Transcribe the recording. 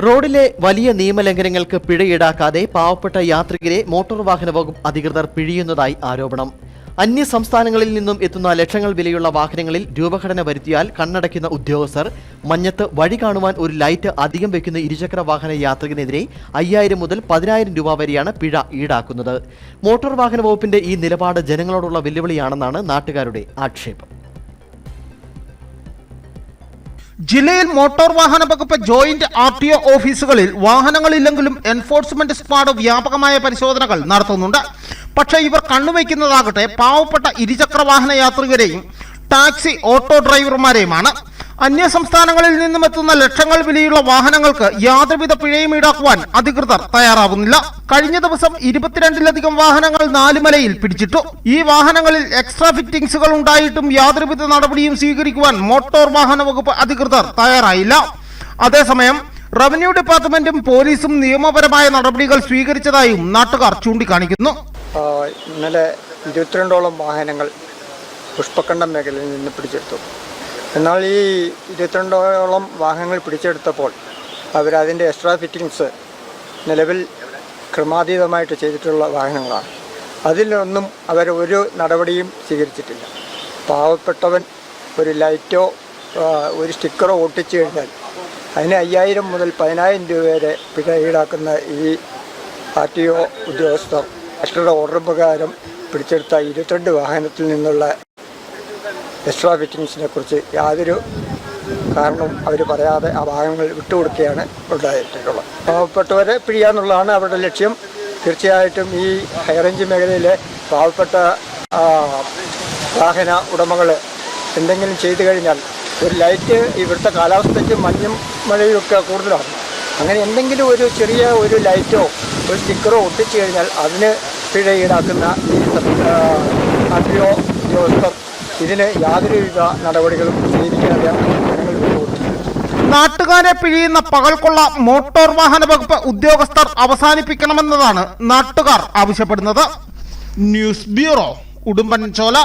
റോഡിലെ വലിയ നിയമലംഘനങ്ങൾക്ക് പിഴ ഈടാക്കാതെ പാവപ്പെട്ട യാത്രികരെ മോട്ടോർ വാഹന വകുപ്പ് അധികൃതർ പിഴിയുന്നതായി ആരോപണം. അന്യ സംസ്ഥാനങ്ങളിൽ നിന്നും എത്തുന്ന ലക്ഷങ്ങൾ വിലയുള്ള വാഹനങ്ങളിൽ രൂപഘടന വരുത്തിയാൽ കണ്ണടയ്ക്കുന്ന ഉദ്യോഗസ്ഥർ മഞ്ഞത്ത് വഴി കാണുവാൻ ഒരു ലൈറ്റ് അധികം വെക്കുന്ന ഇരുചക്ര വാഹന യാത്രികനെതിരെ അയ്യായിരം മുതൽ പതിനായിരം രൂപ വരെയാണ് പിഴ ഈടാക്കുന്നത്. മോട്ടോർ വാഹന വകുപ്പിന്റെ ഈ നിലപാട് ജനങ്ങളോടുള്ള വെല്ലുവിളിയാണെന്നാണ് നാട്ടുകാരുടെ ആക്ഷേപം. ജില്ലയിൽ മോട്ടോർ വാഹന വകുപ്പ് ജോയിന്റ് ആർ ടി ഒ ഓഫീസുകളിൽ വാഹനങ്ങളില്ലെങ്കിലും എൻഫോഴ്സ്മെന്റ് സ്ക്വാഡ് വ്യാപകമായ പരിശോധനകൾ നടത്തുന്നുണ്ട്. പക്ഷേ ഇവർ കണ്ണുവയ്ക്കുന്നതാകട്ടെ പാവപ്പെട്ട ഇരുചക്ര വാഹന യാത്രികരെയും ടാക്സി ഓട്ടോ ഡ്രൈവർമാരെയുമാണ്. അന്യ സംസ്ഥാനങ്ങളിൽ നിന്നും എത്തുന്ന ലക്ഷങ്ങൾ വിലയുള്ള വാഹനങ്ങൾക്ക് യാതൊരുവിധ പിഴയും ഈടാക്കുവാൻ അധികൃതർ തയ്യാറാവുന്നില്ല. കഴിഞ്ഞ ദിവസം ഇരുപത്തിരണ്ടിലധികം വാഹനങ്ങൾ നാലുമലയിൽ പിടിച്ചിട്ടു. ഈ വാഹനങ്ങളിൽ എക്സ്ട്രാ ഫിറ്റിംഗ്സുകൾ ഉണ്ടായിട്ടും യാതൊരുവിധ നടപടിയും സ്വീകരിക്കുവാൻ മോട്ടോർ വാഹന വകുപ്പ് അധികൃതർ തയ്യാറായില്ല. അതേസമയം റവന്യൂ ഡിപ്പാർട്ട്മെന്റും പോലീസും നിയമപരമായ നടപടികൾ സ്വീകരിച്ചതായും നാട്ടുകാർ ചൂണ്ടിക്കാണിക്കുന്നു. ഇന്നലെ ഇരുപത്തിരണ്ടോളം വാഹനങ്ങൾ പുഷ്പക്കണ്ടം മേഖലയിൽ നിന്ന് പിടിച്ചെടുത്തു. എന്നാൽ ഈ ഇരുപത്തിരണ്ടോളം വാഹനങ്ങൾ പിടിച്ചെടുത്തപ്പോൾ അവരതിന്റെ എക്സ്ട്രാ ഫിറ്റിങ്സ് നിലവിൽ ക്രമാതീതമായിട്ട് ചെയ്തിട്ടുള്ള വാഹനങ്ങളാണ്. അതിലൊന്നും അവർ ഒരു നടപടിയും സ്വീകരിച്ചിട്ടില്ല. പാവപ്പെട്ടവൻ ഒരു ലൈറ്റോ ഒരു സ്റ്റിക്കറോ ഒട്ടിച്ചു കഴിഞ്ഞാൽ അതിന് അയ്യായിരം മുതൽ പതിനായിരം രൂപ വരെ പിഴ ഈടാക്കുന്ന ഈ ആർ ടി ഒ ഉദ്യോഗസ്ഥർ കളക്ടറുടെ ഓർഡർ പ്രകാരം പിടിച്ചെടുത്ത ഇരുപത്തിരണ്ട് വാഹനത്തിൽ നിന്നുള്ള എക്സ്ട്രാ ഫിറ്റിങ്സിനെ കുറിച്ച് യാതൊരു കാരണവും അവർ പറയാതെ ആ ഭാഗങ്ങൾ വിട്ടുകൊടുക്കുകയാണ് ഉണ്ടായിട്ടുള്ളത് പാവപ്പെട്ടവരെ പിഴിയാന്നുള്ളതാണ് അവരുടെ ലക്ഷ്യം. തീർച്ചയായിട്ടും ഈ ഹൈറേഞ്ച് മേഖലയിലെ പാവപ്പെട്ട വാഹന ഉടമകൾ എന്തെങ്കിലും ചെയ്തു കഴിഞ്ഞാൽ ഒരു ലൈറ്റ് ഇവിടുത്തെ കാലാവസ്ഥയ്ക്ക് മഞ്ഞും മഴയും ഒക്കെ കൂടുതലാണ്. അങ്ങനെ എന്തെങ്കിലും ഒരു ചെറിയ ഒരു ലൈറ്റോ ഒരു സ്റ്റിക്കറോ ഒട്ടിച്ചു കഴിഞ്ഞാൽ അതിന് പിഴ ഈടാക്കുന്ന ഈ ആർ ഉദ്യോഗസ്ഥർ ഇതിന് യാതൊരുവിധ നടപടികളും സ്വീകരിക്കാതെ നാട്ടുകാരെ പിഴിയുന്ന പകൽക്കൊള്ള മോട്ടോർ വാഹന വകുപ്പ് ഉദ്യോഗസ്ഥർ അവസാനിപ്പിക്കണമെന്നതാണ് നാട്ടുകാർ ആവശ്യപ്പെടുന്നത്. News bureau Udumbanchola.